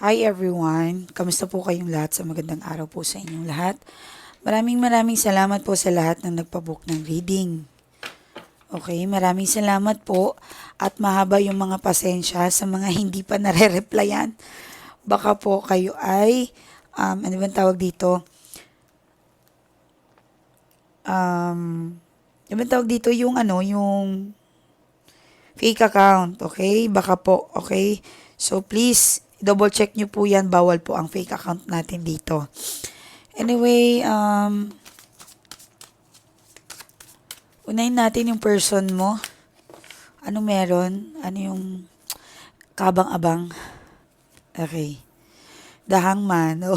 Hi everyone! Kamusta po kayong lahat sa magandang araw po sa inyong lahat? Maraming maraming salamat po sa lahat ng nagpabook ng reading. Okay, maraming salamat po at mahaba yung mga pasensya sa mga hindi pa nare-replyan. Baka po kayo ay, um, ano bang tawag dito? Um, ano bang tawag dito? Yung ano, yung fake account, okay? Baka po, okay? So please, double check nyo po yan. Bawal po ang fake account natin dito. Anyway, um, unahin natin yung person mo. Ano meron? Ano yung kabang-abang? Okay. The Hangman.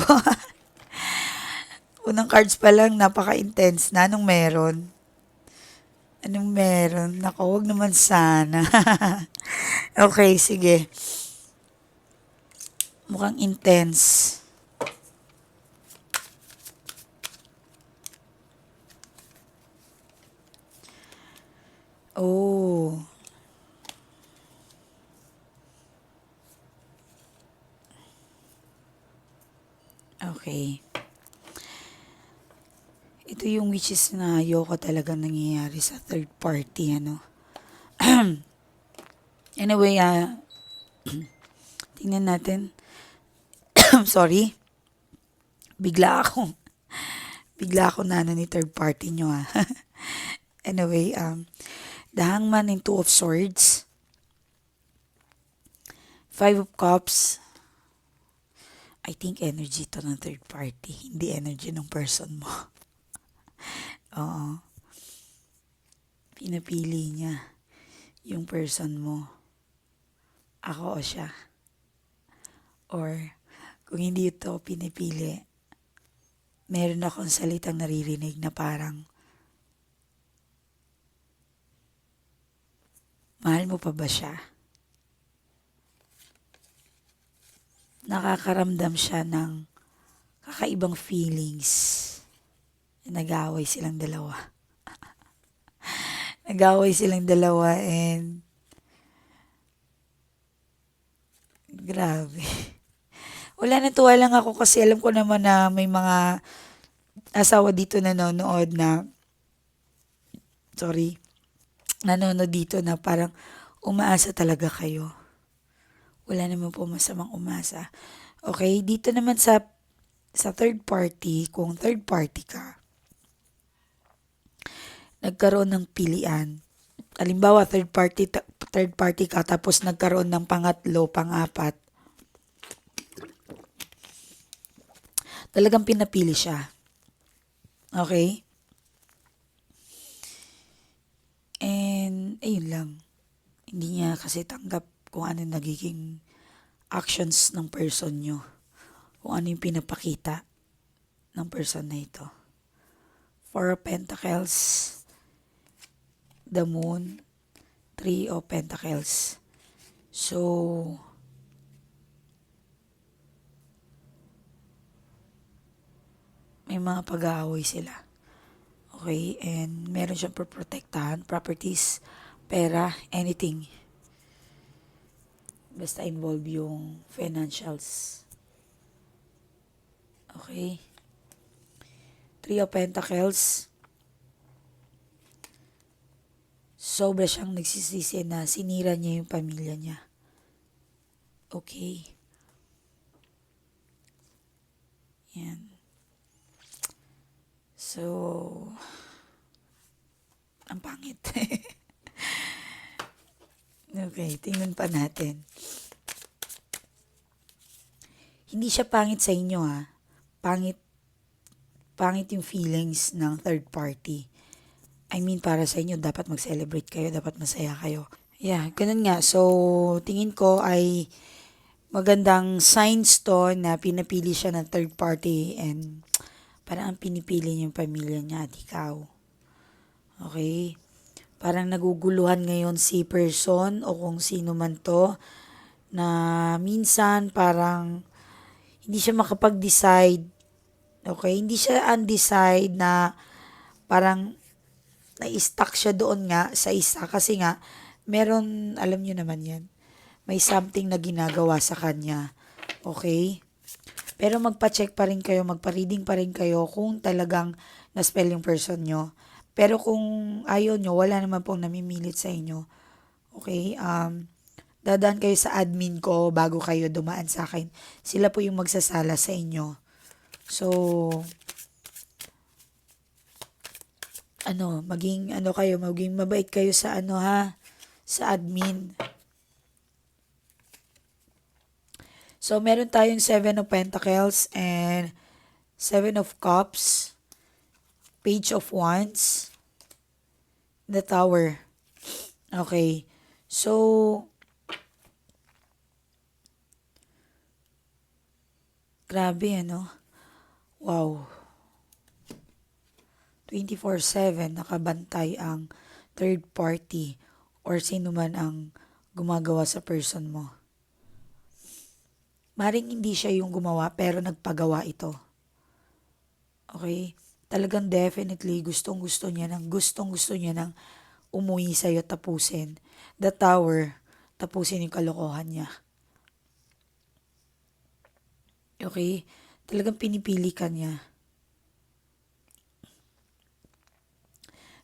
Unang cards pa lang, napaka-intense na. Anong meron? Anong meron? Naku, wag naman sana. okay, sige. Mukhang intense. Oh. Okay. Ito yung wishes na ayoko talaga nangyayari sa third party, ano. anyway, ah, tingnan natin. Sorry. Bigla ako. Bigla ako na ano ni third party nyo, ah. anyway, um, the hangman and two of swords. Five of cups. I think energy to ng third party, hindi energy ng person mo. Oo. Pinapili niya yung person mo. Ako o siya. Or, kung hindi ito pinipili, meron akong salitang naririnig na parang, mahal mo pa ba siya? Nakakaramdam siya ng kakaibang feelings. Nag-aaway silang dalawa. Nag-aaway silang dalawa and grabe. Wala natuwa lang ako kasi alam ko naman na may mga asawa dito nanonood na sorry nanonood dito na parang umaasa talaga kayo. Wala naman po masamang umasa. Okay, dito naman sa sa third party, kung third party ka, nagkaroon ng pilian. Halimbawa, third party, third party ka, tapos nagkaroon ng pangatlo, pangapat. Talagang pinapili siya. Okay? And, ayun lang. Hindi niya kasi tanggap kung ano nagiging actions ng person nyo. Kung ano yung pinapakita ng person na ito. Four of Pentacles, the Moon, Three of Pentacles. So, may mga pag-aaway sila. Okay? And meron siyang protektahan, properties, pera, anything. Basta involve yung financials. Okay? Three of Pentacles. Sobra siyang nagsisisi na sinira niya yung pamilya niya. Okay? Yan. So, ang pangit. okay, tingnan pa natin. Hindi siya pangit sa inyo ha. Pangit, pangit yung feelings ng third party. I mean, para sa inyo, dapat mag-celebrate kayo, dapat masaya kayo. Yeah, ganun nga. So, tingin ko ay magandang signs to na pinapili siya ng third party and parang ang pinipili niya yung pamilya niya at ikaw. Okay? Parang naguguluhan ngayon si person o kung sino man to na minsan parang hindi siya makapag-decide. Okay? Hindi siya undecide na parang na-stuck siya doon nga sa isa kasi nga meron, alam niyo naman yan, may something na ginagawa sa kanya Okay? Pero magpa-check pa rin kayo, magpa-reading pa rin kayo kung talagang na-spell yung person nyo. Pero kung ayaw nyo, wala naman pong namimilit sa inyo. Okay? Um, dadaan kayo sa admin ko bago kayo dumaan sa akin. Sila po yung magsasala sa inyo. So, ano, maging ano kayo, maging mabait kayo sa ano ha, sa admin. So, meron tayong Seven of Pentacles and Seven of Cups, Page of Wands, the Tower. Okay. So, grabe ano. Wow. 24-7 nakabantay ang third party or sino man ang gumagawa sa person mo. Maring hindi siya yung gumawa pero nagpagawa ito. Okay? Talagang definitely gustong gusto niya ng gustong gusto niya ng umuwi sa'yo tapusin. The tower, tapusin yung kalokohan niya. Okay? Talagang pinipili ka niya.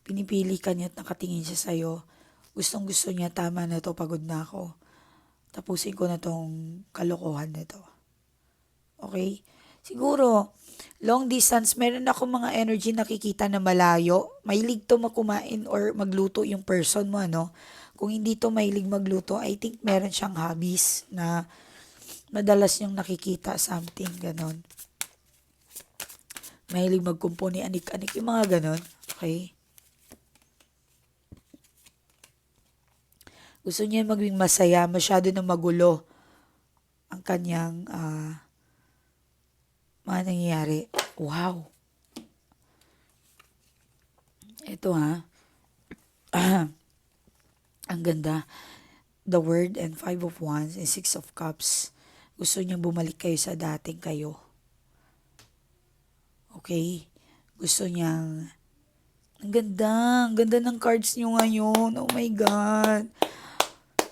Pinipili ka niya at nakatingin siya sa'yo. Gustong gusto niya, tama na to, pagod na ako. Tapusin ko na tong kalokohan na to. Okay? Siguro, long distance, meron ako mga energy nakikita na malayo. Mahilig to makumain or magluto yung person mo, ano? Kung hindi to mahilig magluto, I think meron siyang hobbies na madalas niyang nakikita something, ganon. Mahilig magkumpuni, anik-anik, yung mga ganon. Okay? Gusto niya maging masaya, masyado na magulo ang kanyang ah, mga nangyayari. Wow. Ito ha. ang ganda. The Word and Five of Wands and Six of Cups. Gusto niyang bumalik kayo sa dating kayo. Okay? Gusto niyang ang ganda, ang ganda ng cards niyo ngayon. Oh my God.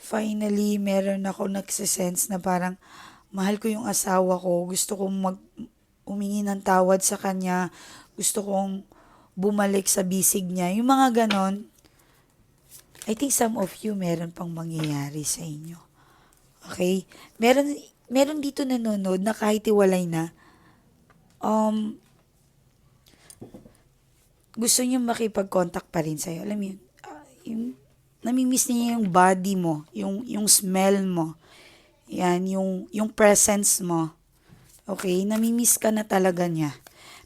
Finally, meron ako nagsisense na parang mahal ko yung asawa ko. Gusto kong mag umingi ng tawad sa kanya. Gusto kong bumalik sa bisig niya. Yung mga ganon. I think some of you meron pang mangyayari sa inyo. Okay? Meron, meron dito nanonood na kahit iwalay na, um, gusto niya makipag-contact pa rin sa'yo. Alam mo yun, ah, yung, namimiss niya yung body mo, yung, yung smell mo. Yan, yung, yung presence mo. Okay, namimiss ka na talaga niya.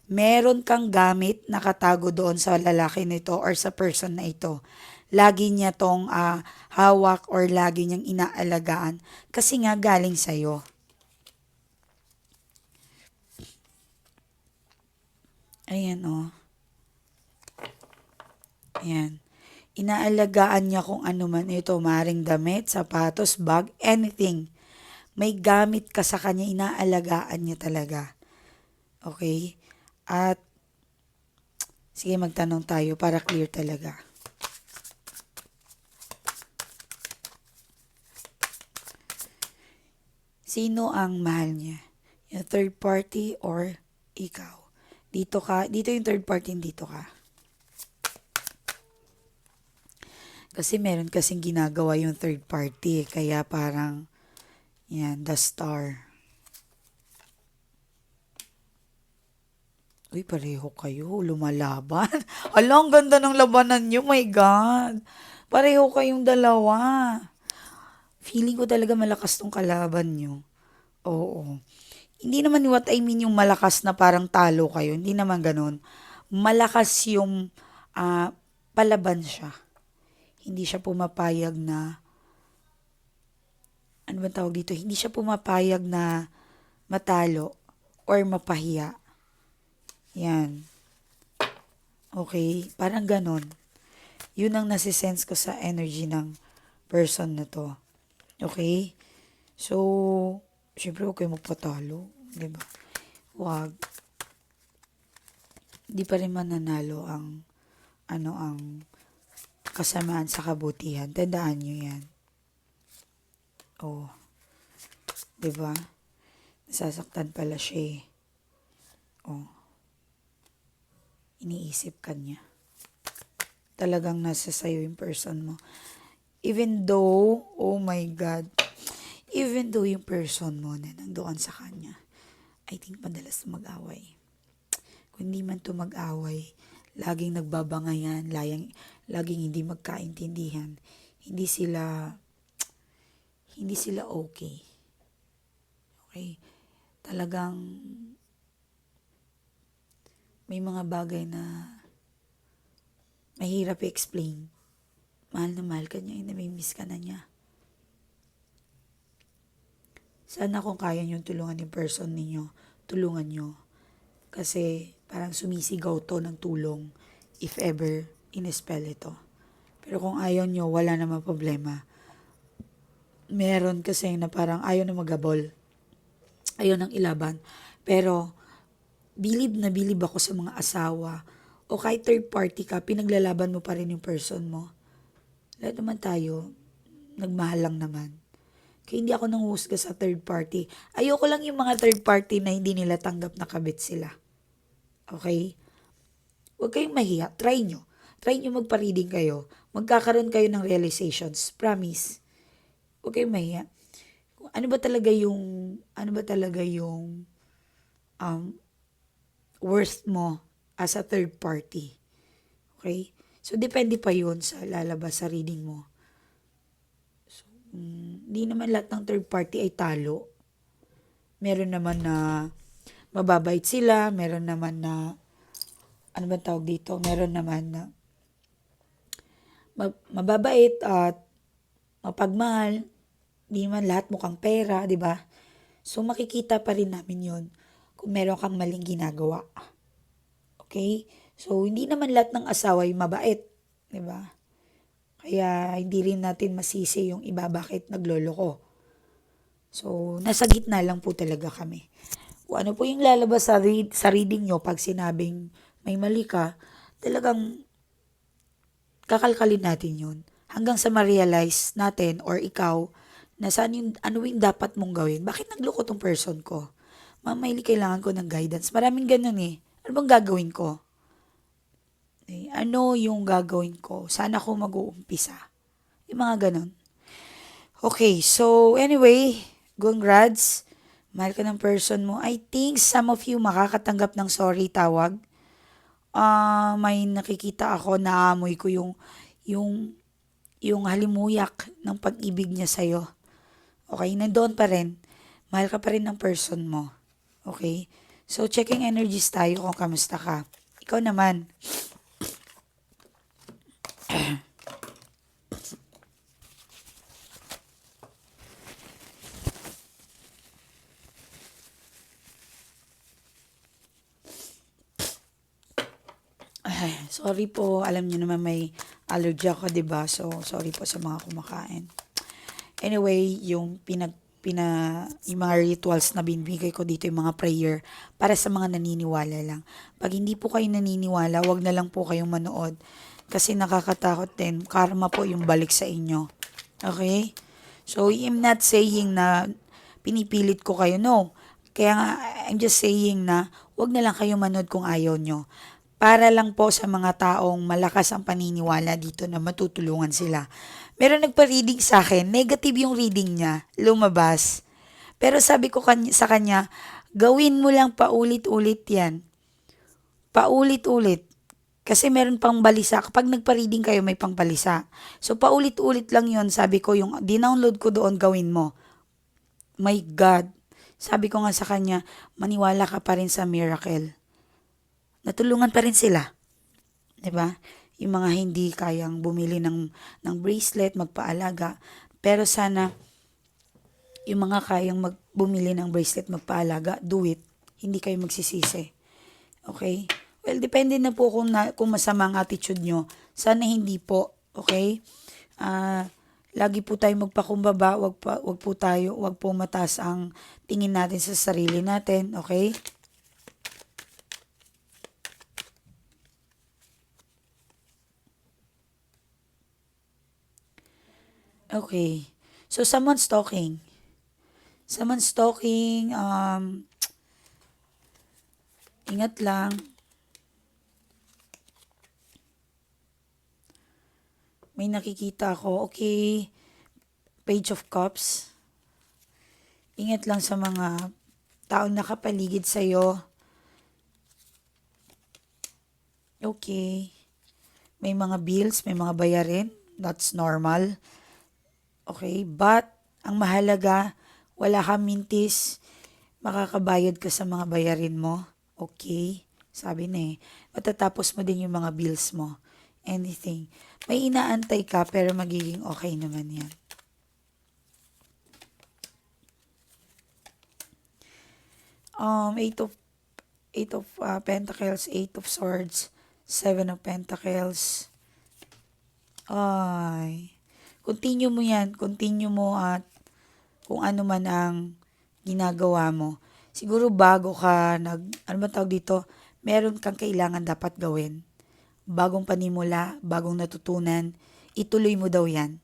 Meron kang gamit nakatago doon sa lalaki nito or sa person na ito. Lagi niya tong ah, hawak or lagi niyang inaalagaan kasi nga galing sa'yo. Ayan, oh. Ayan. Inaalagaan niya kung ano man ito, maring damit, sapatos, bag, anything. May gamit ka sa kanya, inaalagaan niya talaga. Okay? At, sige magtanong tayo para clear talaga. Sino ang mahal niya? Yung third party or ikaw? Dito ka, dito yung third party, dito ka. Kasi meron kasing ginagawa yung third party. eh, Kaya parang, yan, the star. Uy, pareho kayo. Lumalaban. Ala, ang ganda ng labanan nyo. My God. Pareho kayong dalawa. Feeling ko talaga malakas tong kalaban nyo. Oo. Hindi naman what I mean yung malakas na parang talo kayo. Hindi naman ganun. Malakas yung ah, palaban siya hindi siya pumapayag na ano ba tawag dito? Hindi siya pumapayag na matalo or mapahiya. Yan. Okay? Parang ganon. Yun ang nasisense ko sa energy ng person na to. Okay? So, syempre huwag kayo magpatalo. Di ba? Huwag. Di pa rin mananalo ang ano ang kasamaan sa kabutihan. Tandaan nyo yan. Oh. ba? Nasasaktan pala siya eh. Oh. Iniisip ka niya. Talagang nasa sayo yung person mo. Even though, oh my God, even though yung person mo na nandoon sa kanya, I think madalas mag-away. Kung hindi man to mag-away, laging nagbabangayan, laging, laging hindi magkaintindihan, hindi sila, hindi sila okay. Okay? Talagang may mga bagay na mahirap i-explain. Mahal na mahal ka niya, namimiss ka na niya. Sana kung kaya niyong tulungan yung person ninyo, tulungan niyo. Kasi parang sumisigaw to ng tulong if ever in-spell ito. Pero kung ayaw niyo, wala namang problema. Meron kasi na parang ayaw na magabol. Ayaw nang ilaban. Pero bilib na bilib ako sa mga asawa o kahit third party ka, pinaglalaban mo pa rin yung person mo. Lahat naman tayo, nagmahal lang naman. Kaya hindi ako nanghusga sa third party. Ayoko lang yung mga third party na hindi nila tanggap na kabit sila. Okay? Huwag kayong mahiya. Try nyo. Try nyo magpa-reading kayo. Magkakaroon kayo ng realizations. Promise. Huwag kayong mahiya. Ano ba talaga yung, ano ba talaga yung, um, worth mo as a third party. Okay? So, depende pa yun sa lalabas sa reading mo. So, mm, di naman lahat ng third party ay talo. Meron naman na mababait sila, meron naman na, ano ba tawag dito? Meron naman na mababait at mapagmahal. Di man lahat mukhang pera, di ba? So, makikita pa rin namin yon kung meron kang maling ginagawa. Okay? So, hindi naman lahat ng asawa ay mabait. Di ba? Kaya, hindi rin natin masisi yung iba bakit nagloloko. So, nasa gitna lang po talaga kami. Kung ano po yung lalabas sa, read, sa reading nyo pag sinabing may mali ka, talagang kakalkalin natin yun. Hanggang sa ma-realize natin or ikaw na saan yung, ano yung dapat mong gawin. Bakit nagloko tong person ko? Mamaili kailangan ko ng guidance. Maraming ganun eh. Ano bang gagawin ko? Eh, ano yung gagawin ko? Saan ako mag-uumpisa? Yung mga ganun. Okay, so anyway, congrats. Mahal ka ng person mo. I think some of you makakatanggap ng sorry tawag. Ah, may nakikita ako na amoy ko yung yung yung halimuyak ng pag-ibig niya sa'yo. Okay, nandoon pa rin. Mahal ka pa rin ng person mo. Okay? So, checking energies tayo kung kamusta ka. Ikaw naman. Ay, sorry po. Alam niyo naman may allergy ako, 'di ba? So, sorry po sa mga kumakain. Anyway, yung pinag pina yung mga rituals na binibigay ko dito yung mga prayer para sa mga naniniwala lang. Pag hindi po kayo naniniwala, wag na lang po kayong manood kasi nakakatakot din. Karma po yung balik sa inyo. Okay? So, I'm not saying na pinipilit ko kayo. No. Kaya nga, I'm just saying na wag na lang kayo manood kung ayaw nyo. Para lang po sa mga taong malakas ang paniniwala dito na matutulungan sila. Meron nagpa-reading sa akin, negative yung reading niya, lumabas. Pero sabi ko kanya, sa kanya, gawin mo lang paulit-ulit yan. Paulit-ulit. Kasi meron pang balisa. Kapag nagpa-reading kayo, may pang balisa. So, paulit-ulit lang yon Sabi ko, yung dinownload ko doon, gawin mo. My God. Sabi ko nga sa kanya, maniwala ka pa rin sa miracle. Natulungan pa rin sila. 'Di ba? Yung mga hindi kayang bumili ng, ng bracelet, magpaalaga. Pero sana, yung mga kayang mag, bumili ng bracelet, magpaalaga, do it. Hindi kayo magsisisi. Okay? Well, depende na po kung, na, kung masama ang attitude nyo. Sana hindi po. Okay? Ah... lagi po tayo magpakumbaba, wag, pa, wag po tayo, wag po mataas ang tingin natin sa sarili natin, okay? Okay. So, someone's talking. Sa man stalking, um, ingat lang. May nakikita ako. Okay. Page of Cups. Ingat lang sa mga taong nakapaligid sa'yo. Okay. May mga bills, may mga bayarin. That's normal. Okay. But, ang mahalaga, wala kang mintis. Makakabayad ka sa mga bayarin mo. Okay. Sabi na eh. Matatapos mo din yung mga bills mo. Anything. May inaantay ka pero magiging okay naman yan. Um, eight of eight of uh, pentacles, eight of swords, seven of pentacles. Ay. Continue mo yan. Continue mo at kung ano man ang ginagawa mo. Siguro bago ka nag, ano ba tawag dito, meron kang kailangan dapat gawin. Bagong panimula, bagong natutunan, ituloy mo daw yan.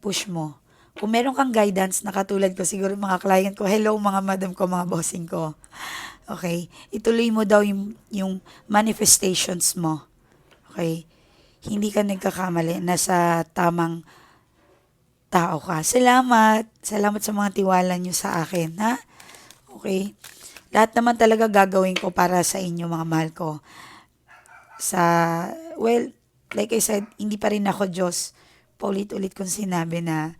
Push mo. Kung meron kang guidance na katulad ko, siguro mga client ko, hello mga madam ko, mga bossing ko. Okay? Ituloy mo daw yung, yung manifestations mo. Okay? Hindi ka nagkakamali. Nasa tamang tao ka. Salamat. Salamat sa mga tiwala nyo sa akin, ha? Okay? Lahat naman talaga gagawin ko para sa inyo, mga mahal ko. Sa, well, like I said, hindi pa rin ako Diyos. Paulit-ulit kong sinabi na,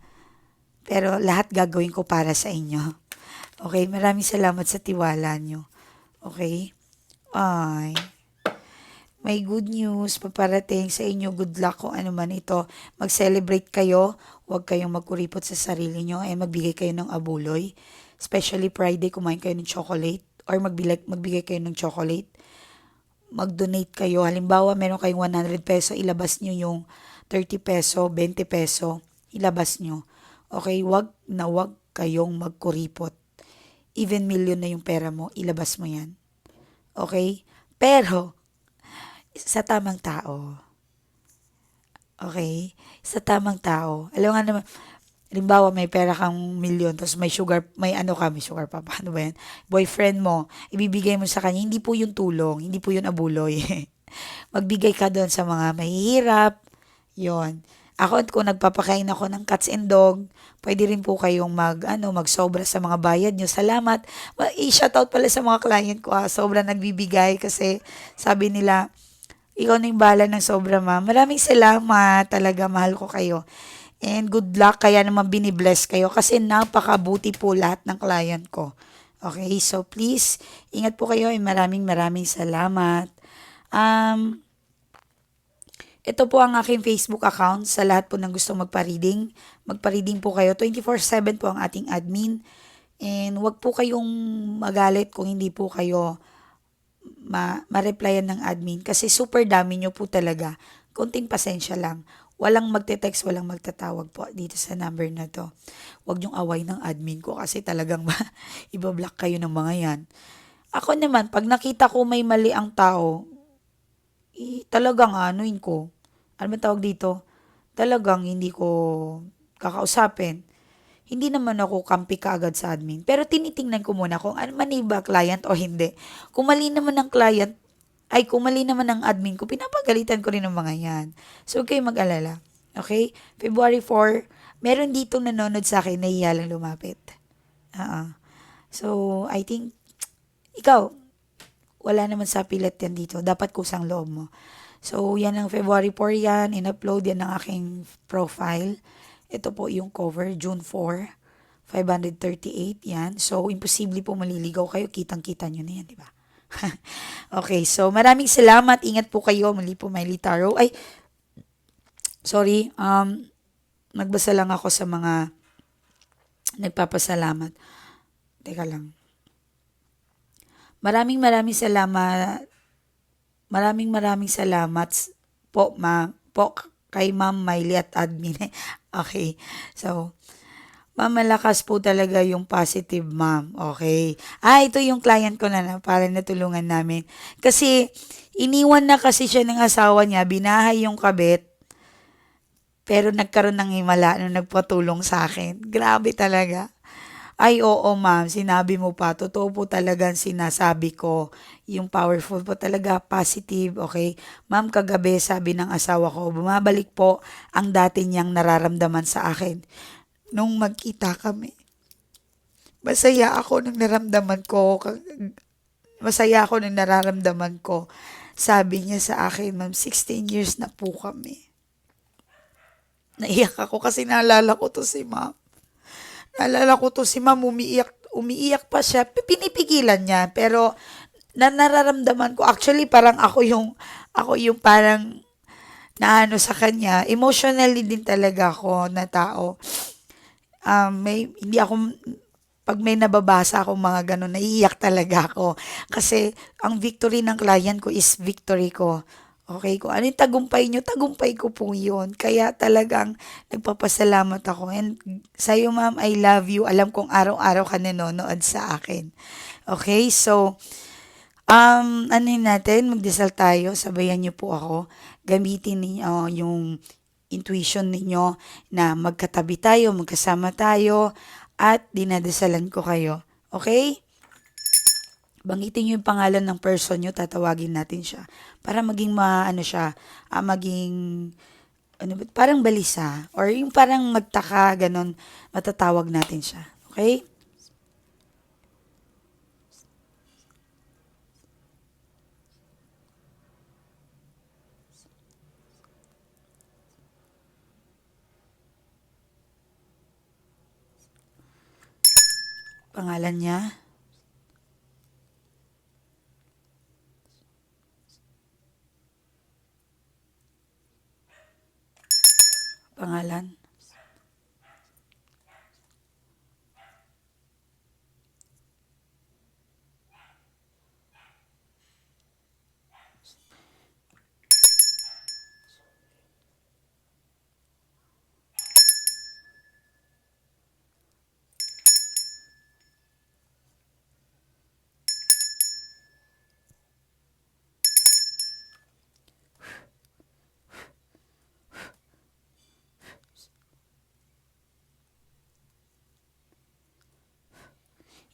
pero lahat gagawin ko para sa inyo. Okay? Maraming salamat sa tiwala nyo. Okay? Ay. May good news paparating sa inyo. Good luck kung ano man ito. Mag-celebrate kayo. Huwag kayong magkuripot sa sarili nyo. Eh, magbigay kayo ng abuloy. Especially Friday, kumain kayo ng chocolate. Or magbigay, magbigay kayo ng chocolate. Mag-donate kayo. Halimbawa, meron kayong 100 peso. Ilabas nyo yung 30 peso, 20 peso. Ilabas nyo. Okay? Wag na wag kayong magkuripot. Even million na yung pera mo, ilabas mo yan. Okay? Pero, sa tamang tao. Okay? Sa tamang tao. Alam nga naman, Halimbawa, may pera kang milyon, tapos may sugar, may ano ka, may sugar pa, paano ba yan? Boyfriend mo, ibibigay mo sa kanya, hindi po yung tulong, hindi po yun abuloy. Magbigay ka doon sa mga mahihirap, yon Ako, kung nagpapakain ako ng cats and dog, pwede rin po kayong mag, ano, magsobra sa mga bayad nyo. Salamat. I-shoutout pala sa mga client ko, ah. sobra nagbibigay kasi sabi nila, ikaw na yung bala ng sobra, ma'am. Maraming salamat. Talaga, mahal ko kayo. And good luck, kaya naman binibless kayo kasi napakabuti po lahat ng client ko. Okay, so please, ingat po kayo and maraming maraming salamat. Um, ito po ang aking Facebook account sa lahat po ng gustong magpa-reading. Magpa-reading po kayo. 24-7 po ang ating admin. And wag po kayong magalit kung hindi po kayo ma- ma-replyan ng admin kasi super dami nyo po talaga. Konting pasensya lang. Walang magte-text, walang magtatawag po dito sa number na to. Huwag niyong away ng admin ko kasi talagang ibablock kayo ng mga yan. Ako naman, pag nakita ko may mali ang tao, eh, talagang anuin ko. Ano tawag dito? Talagang hindi ko kakausapin. Hindi naman ako kampi kaagad sa admin. Pero tinitingnan ko muna kung ano man ba client o hindi. Kung mali naman ng client, ay kung mali naman ng admin ko, pinapagalitan ko rin ng mga yan. So, kayong mag-alala. Okay? February 4, meron dito nanonood sa akin na lang lumapit. Uh-uh. So, I think, ikaw, wala naman sa pilat yan dito. Dapat kusang loob mo. So, yan ang February 4 yan. In-upload yan ng aking profile. Ito po yung cover, June 4. 538 yan. So, imposible po maliligaw kayo. Kitang-kita nyo na yan, di ba? okay, so maraming salamat. Ingat po kayo. Mali po, Miley Taro. Ay, sorry. Um, nagbasa lang ako sa mga nagpapasalamat. Teka lang. Maraming maraming salamat. Maraming maraming salamat po, ma, po kay Ma'am Miley at admin. okay. So, mamalakas po talaga yung positive, ma'am. Okay. Ah, ito yung client ko na, na para natulungan namin. Kasi, iniwan na kasi siya ng asawa niya, binahay yung kabit, pero nagkaroon ng himala nung nagpatulong sa akin. Grabe talaga. Ay, oo ma'am, sinabi mo pa, totoo po talaga ang sinasabi ko. Yung powerful po talaga, positive, okay? Ma'am, kagabi sabi ng asawa ko, bumabalik po ang dati niyang nararamdaman sa akin. Nung magkita kami, masaya ako nung naramdaman ko, masaya ako nung nararamdaman ko. Sabi niya sa akin, ma'am, 16 years na po kami. Naiyak ako kasi naalala ko to si ma'am. Naalala ko to si ma'am, umiiyak, umiiyak pa siya. Pinipigilan niya, pero na nararamdaman ko, actually parang ako yung, ako yung parang naano sa kanya. Emotionally din talaga ako na tao. Um, may, hindi ako, pag may nababasa ako mga ganun, naiiyak talaga ako. Kasi ang victory ng client ko is victory ko. Okay, kung ano yung tagumpay nyo, tagumpay ko po yun. Kaya talagang nagpapasalamat ako. And sa'yo ma'am, I love you. Alam kong araw-araw ka nanonood sa akin. Okay, so, um, ano natin, magdasal tayo, sabayan niyo po ako. Gamitin niyo yung intuition ninyo na magkatabi tayo, magkasama tayo, at dinadasalan ko kayo. Okay? Bangitin niyo yung pangalan ng person nyo, tatawagin natin siya. Para maging maano siya, ah, maging ano parang balisa or yung parang magtaka ganon, matatawag natin siya. Okay? Pangalan niya? Pangalan?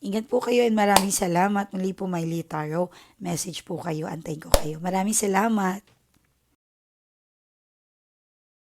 Ingat po kayo and maraming salamat. Muli po, Miley Taro. Message po kayo. Antayin ko kayo. Maraming salamat.